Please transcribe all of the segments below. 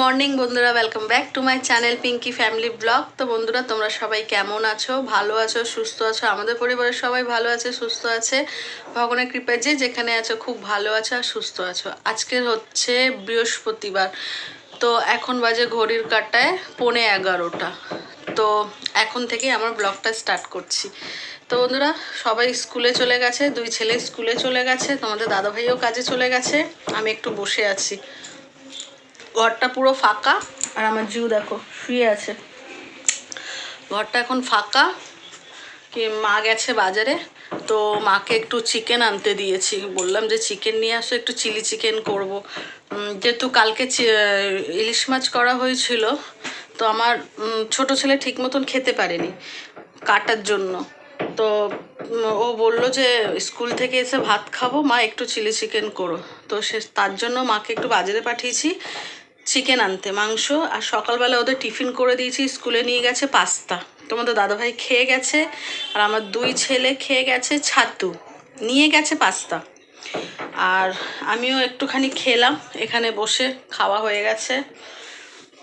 Morning বন্ধুরা welcome back to my channel Pinky family blog তো বন্ধুরা, তোমরা সবাই কেমন আছো? ভালো আছো? সুস্থ আছো? আমাদের পরিবারের সবাই ভালো আছে, সুস্থ আছে? ভগবানের কৃপায় যে যেখানে আছো, খুব ভালো আছো আর সুস্থ আছো। আজকে হচ্ছে বৃহস্পতিবার। তো এখন বাজে ঘড়ির কাটায় পৌনে এগারোটা। তো এখন থেকে আমার ব্লগটা স্টার্ট করছি। তো বন্ধুরা, সবাই স্কুলে চলে গেছে, দুই ছেলে স্কুলে চলে গেছে, তোমাদের দাদাভাইও কাজে চলে গেছে। আমি একটু বসে আছি। ঘরটা পুরো ফাঁকা, আর আমার জিউ দেখো, শুয়ে আছে। ঘরটা এখন ফাঁকা, কি মা গেছে বাজারে, তো মাকে একটু চিকেন আনতে দিয়েছি। বললাম যে চিকেন নিয়ে আসো, একটু চিলি চিকেন করব। যেহেতু কালকে ইলিশ মাছ করা হয়েছিল, তো আমার ছোট ছেলে ঠিক মতন খেতে পারেনি কাটার জন্য। তো ও বলল যে স্কুল থেকে এসে ভাত খাব, মা একটু চিলি চিকেন করো। তো সে, তার জন্য মাকে একটু বাজারে পাঠিয়েছি। চিকেন আনতে, মাংস, আর সকালবেলা ওদের টিফিন করে দিয়েছি, স্কুলে নিয়ে গেছে পাস্তা। তোমাদের দাদাভাই খেয়ে গেছে, আর আমার দুই ছেলে খেয়ে গেছে ছাতু, নিয়ে গেছে পাস্তা। আর আমিও একটুখানি খেলাম, এখানে বসে খাওয়া হয়ে গেছে।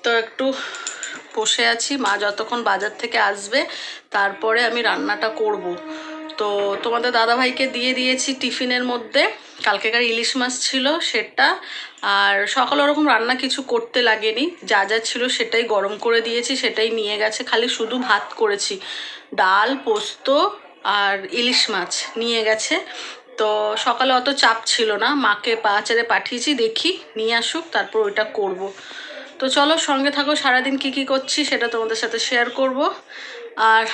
তো একটু বসে আছি, মা যতক্ষণ বাজার থেকে আসবে, তারপরে আমি রান্নাটা করব। তো তোমাদের দাদাভাইকে দিয়ে দিয়েছি টিফিনের মধ্যে। কালকেকার ইলিশ মাছ ছিল সেটা, আর সকালে ওরকম রান্না কিছু করতে লাগেনি। যা যা ছিল সেটাই গরম করে দিয়েছি, সেটাই নিয়ে গেছে। খালি শুধু ভাত করেছি। ডাল, পোস্ত আর ইলিশ মাছ নিয়ে গেছে। তো সকালে অত চাপ ছিল না। মাকে পাচারে পাঠিয়েছি, দেখি নিয়ে আসুক, তারপর ওইটা করব। তো চলো সঙ্গে থাকো, সারাদিন কি কি করছি সেটা তোমাদের সাথে শেয়ার করব। আর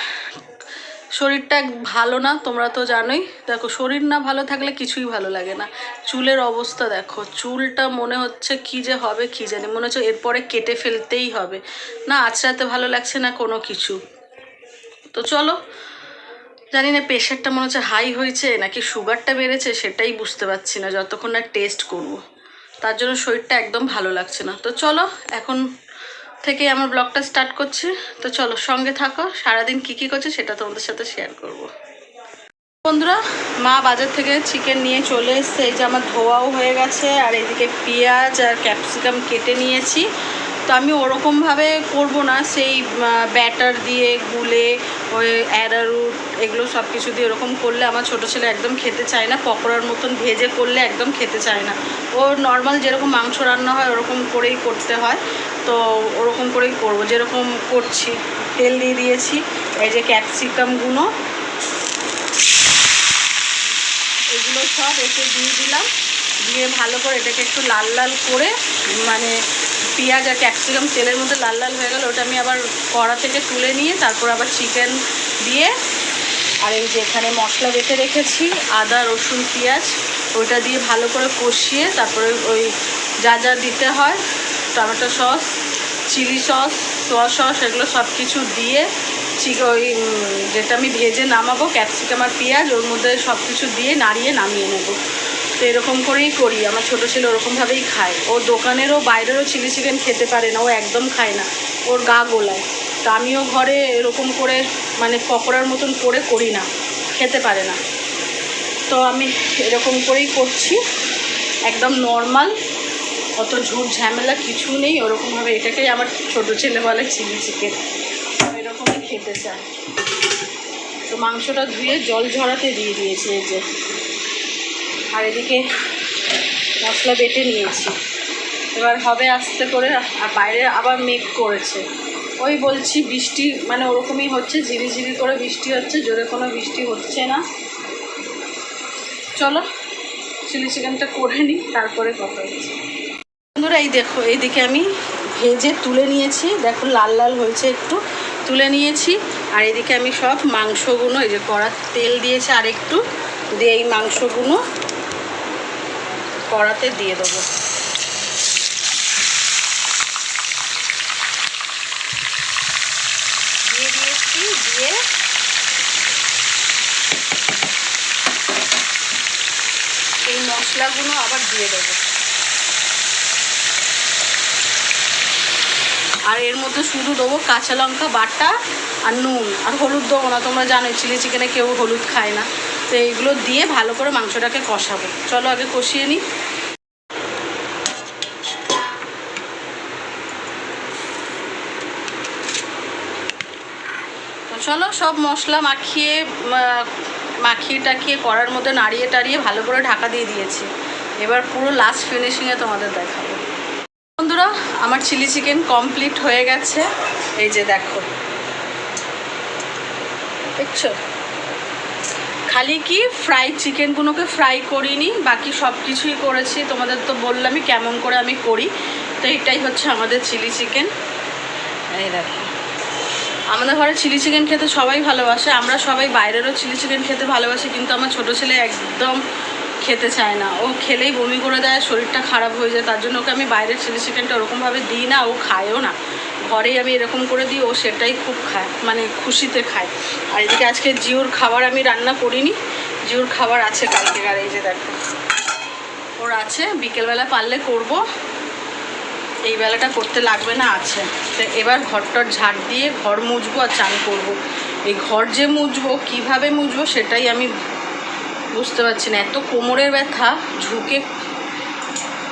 শরীরটা ভালো না, তোমরা তো জানোই। দেখো, শরীর না ভালো থাকলে কিছুই ভালো লাগে না। চুলের অবস্থা দেখো, চুলটা মনে হচ্ছে কি যে হবে কি জানি, মনে হচ্ছে এরপরে কেটে ফেলতেই হবে। না আঁচড়াতে ভালো লাগছে না কোনো কিছু। তো চলো, জানি না প্রেশারটা মনে হচ্ছে হাই হয়েছে নাকি সুগারটা বেড়েছে, সেটাই বুঝতে পারছি না, যতক্ষণ না টেস্ট করব। তার জন্য শরীরটা একদম ভালো লাগছে না। তো চলো, এখন থেকে আমার ব্লগটা স্টার্ট করছি। তো চলো, সঙ্গে থাকো। সারাদিন কী কী করছে সেটা তোমাদের সাথে শেয়ার করব। বন্ধুরা, মা বাজার থেকে চিকেন নিয়ে চলে এসছে। এই যে আমার ধোয়াও হয়ে গেছে, আর এদিকে পেঁয়াজ আর ক্যাপসিকাম কেটে নিয়েছি। তো আমি ওরকমভাবে করব না, সেই ব্যাটার দিয়ে, গুলে, ওই অ্যারারুট এগুলো সব কিছু দিয়ে ওরকম করলে আমার ছোটো ছেলে একদম খেতে চায় না। পকোড়ার মতন ভেজে করলে একদম খেতে চায় না। ও নর্মাল যেরকম মাংস রান্না হয়, ওরকম করেই করতে হয়। তো ওরকম করেই করব, যেরকম করছি। তেল দিয়ে দিয়েছি, এই যে ক্যাপসিকামগুলো এগুলো সব এতে দিয়ে দিলাম। দিয়ে ভালো করে এটাকে একটু লাল লাল করে মানে পেঁয়াজ আর ক্যাপসিকাম তেলের মধ্যে লাল লাল হয়ে গেল, ওটা আমি আবার কড়া থেকে তুলে নিয়ে তারপর আবার চিকেন দিয়ে, আর এই যে এখানে মশলা বেটে রেখেছি, আদা, রসুন, পেঁয়াজ ওইটা দিয়ে ভালো করে কষিয়ে তারপরে ওই যা যা দিতে হয় tomato sauce, chilli sauce, soya sauce, এগুলো সব কিছু দিয়ে চিক ওই যেটা আমি ভেজে নামাবো, ক্যাপসিকাম আর পেঁয়াজ, ওর মধ্যে সব কিছু দিয়ে নাড়িয়ে নামিয়ে নেব। তো এরকম করেই করি, আমার ছোটো ছেলে ওরকমভাবেই খায়। ও দোকানেরও, বাইরেরও চিলি চিকেন খেতে পারে না, ও একদম খায় না। ওর গা গোলায়। তো আমিও ঘরে এরকম করে মানে পকোড়ার মতন করে করি না, খেতে পারে না। তো আমি এরকম করেই করছি, একদম নর্মাল অত ঝুট ঝামেলা কিছু নেই, ওরকমভাবে এটাকেই আমার ছোটো ছেলে বলে চিলি চিকেন। এরকমই খেতে চায়। তো মাংসটা ধুয়ে জল ঝরাতে দিয়ে দিয়েছি এই যে। আর এদিকে মশলা বেটে নিয়েছি। এবার হবে আস্তে করে, আর বাইরে আবার মেঘ করেছে। ওই বলছি বৃষ্টি মানে ওরকমই হচ্ছে ঝিরিঝিরি করে বৃষ্টি হচ্ছে, জোরে কোনো বৃষ্টি হচ্ছে না। চলো, চিলি চিকেনটা করে নিই, তারপরে কথা হচ্ছে। বন্ধুরা, এই দেখো এইদিকে আমি ভেজে তুলে নিয়েছি। দেখো, লাল লাল হয়েছে একটু। তুলে নিয়েছি। আর এদিকে আমি সব মাংসগুলো, এই যে কড়ার তেল দিয়েছে আর একটু দিয়ে এই মাংসগুলো কড়াতে দিয়ে দেবো। দিয়ে দিয়েছি, দিয়ে এই মশলাগুলো আবার দিয়ে দেবো। আর এর মধ্যে শুধু দেবো কাঁচা লঙ্কা, বাটা আর নুন আর হলুদ দেবো না। তোমরা জানো চিলি চিকেনে কেউ হলুদ খায় না। তো এইগুলো দিয়ে ভালো করে মাংসটাকে কষাবো। চলো আগে কষিয়ে নিই। চলো সব মশলা মাখিয়ে মাখিয়ে টাখিয়ে করার মধ্যে নাড়িয়ে টাড়িয়ে ভালো করে ঢাকা দিয়ে দিয়েছি। এবার পুরো লাস্ট ফিনিশিংয়ে তোমাদের দেখাবো। বন্ধুরা, আমার চিলি চিকেন কমপ্লিট হয়ে গেছে। এই যে দেখো। দেখছ? খালি কি ফ্রাই চিকেনগুলোকে ফ্রাই করিনি, বাকি সব কিছুই করেছি। তোমাদের তো বললামই কেমন করে আমি করি। তো এটাই হচ্ছে আমাদের চিলি চিকেন। এই দেখো। আমাদের ঘরে চিলি চিকেন খেতে সবাই ভালোবাসে, আমরা সবাই বাইরেরও চিলি চিকেন খেতে ভালোবাসি, কিন্তু আমার ছোটো ছেলে একদম খেতে চায় না। ও খেলেই বমি করে দেয়, শরীরটা খারাপ হয়ে যায়, তার জন্য ওকে আমি বাইরের চিলি চিকেনটা ওরকমভাবে দিই না, ও খায়ও না। ঘরেই আমি এরকম করে দিই, ও সেটাই খুব খায় মানে খুশিতে খায়। আর এদিকে আজকে জিওর খাবার আমি রান্না করিনি, জিওর খাবার আছে কালকে, আর এই যে দেখো। ওর আছে, বিকেলবেলা পারলে করব। এই বেলাটা করতে লাগবে না, আছে। তো এবার ঘরটর ঝাড় দিয়ে ঘর মুছবো আর চান করব। এই ঘর যে মুছবো, কীভাবে মুছবো সেটাই আমি বুঝতে পারছি না। এত কোমরের ব্যথা ঝুঁকে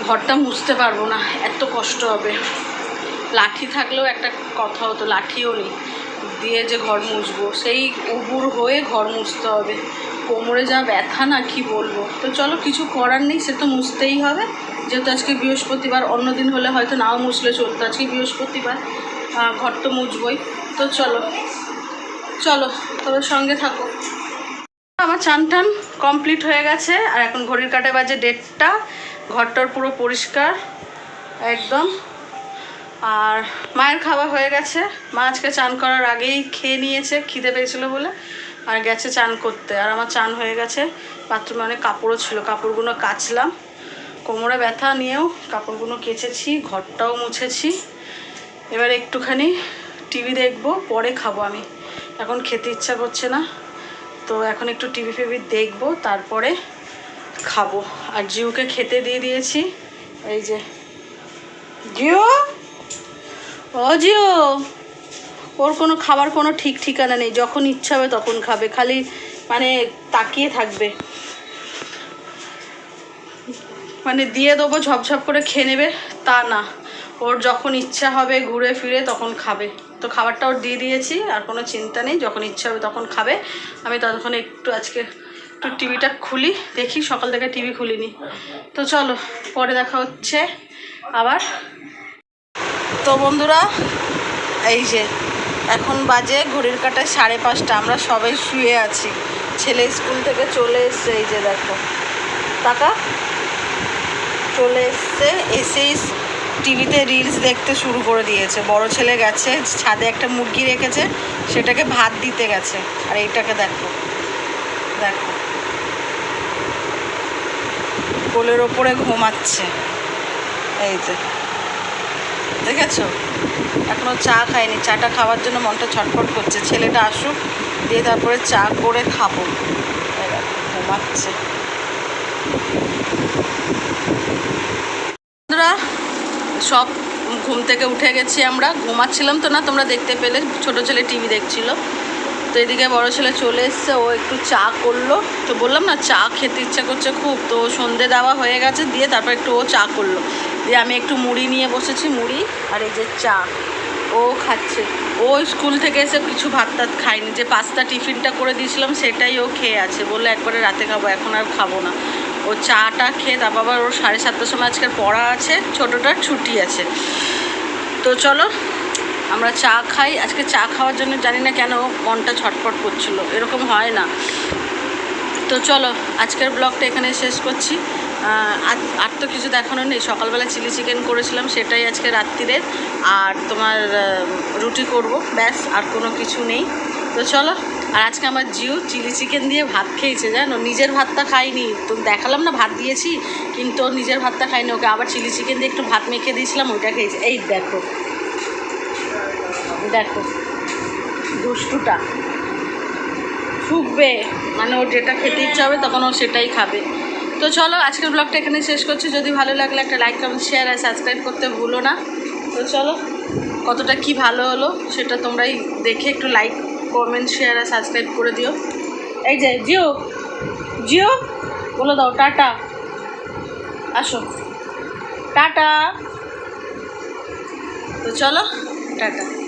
ঘরটা মুছতে পারব না। এত কষ্ট হবে। লাঠি থাকলেও একটা কথা হতো, লাঠিও নেই। দিয়ে যে ঘর মুছবো, সেই উবুর হয়ে ঘর মুছতে হবে। কোমরে যা ব্যথা না, কি বলব? তো চলো, কিছু করার নেই, সে তো মুছতেই হবে। যেহেতু আজকে বৃহস্পতিবার, অন্য দিন হলে হয়তো নাও মুছলে চলতো। আজকে বৃহস্পতিবার ঘর তো মুছবই। তো চলো চলো, তবে সঙ্গে থাকো। আমার চান টান কমপ্লিট হয়ে গেছে। আর এখন ঘড়ির কাটে বাজে ডেটটা ঘরটার পুরো পরিষ্কার, একদম। আর মায়ের খাওয়া হয়ে গেছে। মা আজকে চান করার আগেই খেয়ে নিয়েছে, খিদে পেয়েছিল বলে, আর গেছে চান করতে। আর আমার চান হয়ে গেছে। বাথরুমে অনেক কাপড়ও ছিল, কাপড়গুলো কাচলাম। কোমরে ব্যথা নিয়েও কাপড়গুলো কেচেছি, ঘরটাও মুছেছি। এবার একটুখানি টিভি দেখব, পরে খাব আমি। এখন খেতে ইচ্ছা করছে না। তো এখন একটু টিভি ফিভি দেখব, তারপরে খাব। আর জিউকে খেতে দিয়ে দিয়েছি। এই যে। জিও ও জিও ওর কোনো খাবার কোনো ঠিক ঠিকানা নেই। যখন ইচ্ছা হবে তখন খাবে। খালি মানে তাকিয়ে থাকবে। মানে দিয়ে দেবো, ঝপঝপ করে খেয়ে নেবে। তা না। ওর যখন ইচ্ছা হবে ঘুরে ফিরে তখন খাবে। তো খাবারটা ওর দিয়ে দিয়েছি, আর কোনো চিন্তা নেই, যখন ইচ্ছা হবে তখন খাবে। আমি ততক্ষণ একটু আজকে একটু টিভিটা খুলি, দেখি সকাল থেকে টিভি খুলিনি। তো চলো, পরে দেখা হচ্ছে আবার। তো বন্ধুরা, এই যে এখন বাজে ঘড়ির কাটায় সাড়ে পাঁচটা, আমরা সবাই শুয়ে আছি। ছেলে স্কুল থেকে চলে এসছে, এই যে দেখো। টাকা চলে এসছে, এসেই টিভিতে রিলস দেখতে শুরু করে দিয়েছে। বড় ছেলে গেছে, ছাদে একটা মুরগি রেখেছে, সেটাকে ভাত দিতে গেছে। আর এইটাকে দেখো দেখো। কোলের ওপরে ঘুমাচ্ছে। এই যে, দেখেছ? এখনও চা খাইনি চাটা খাওয়ার জন্য মনটা ছটফট করছে। ছেলেটা আসুক, দিয়ে তারপরে চা করে খাব। ঘুমাচ্ছে। সব ঘুম থেকে উঠে গেছি আমরা। ঘুমাচ্ছিলাম তো না, তোমরা দেখতে পেলে, ছোট ছেলে টিভি দেখছিল। তো এদিকে বড় ছেলে চলে এসছে, ও একটু চা করল। তো বললাম না, চা খেতে ইচ্ছা করছে খুব, তো সন্ধে দেওয়া হয়ে গেছে, দিয়ে তারপর একটু ও চা করল। দিয়ে আমি একটু মুড়ি নিয়ে বসেছি, মুড়ি আর এই যে চা, ও খাচ্ছে। ও স্কুল থেকে এসে কিছু ভাত টাত খায়নি, যে পাস্তা টিফিনটা করে দিয়েছিলাম, সেটাই ও খেয়ে আছে। বলল একবারে রাতে খাব, এখন আর খাব না। ও চাটা খেয়ে তারপর আবার ওর সাড়ে সাতটার সময় আজকের পড়া আছে, ছোটোটার ছুটি আছে। তো চলো, আমরা চা খাই। আজকে চা খাওয়ার জন্য জানি না কেন মনটা ছটফট করছিল, এরকম হয় না। তো চলো, আজকের ব্লগটা এখানে শেষ করছি। আর তো কিছু দেখানো নেই। সকালবেলা চিলি চিকেন করেছিলাম, সেটাই আজকে রাত্রিরের আর তোমার রুটি করব, ব্যাস, আর কোনো কিছু নেই। তো চলো আর আজকে আমার জিও চিলি চিকেন দিয়ে ভাত খেয়েছে, জানো? নিজের ভাতটা খাইনি। তো দেখালাম না, ভাত দিয়েছি, কিন্তু নিজের ভাতটা খাইনি ওকে আবার চিলি চিকেন দিয়ে একটু ভাত মেখে দিয়েছিলাম, ওইটা খেয়েছে। এই দেখো। দেখো। দুষ্টুটা। ফুকবে মানে ওর যেটা খেতে ইচ্ছা হবে, তখন ও সেটাই খাবে। তো চলো, আজকের ব্লগটা এখানে শেষ করছি। যদি ভালো লাগলে একটা লাইক কমেন্ট শেয়ার আর সাবস্ক্রাইব করতে ভুলো না। তো চলো, কতটা কি ভালো হলো, সেটা তোমরাই দেখে একটু লাইক কমেন্ট শেয়ার আর সাবস্ক্রাইব করে দিও। এই যে জিও জিও বলে দাও টাটা। আসো। টাটা। তো চলো টাটা।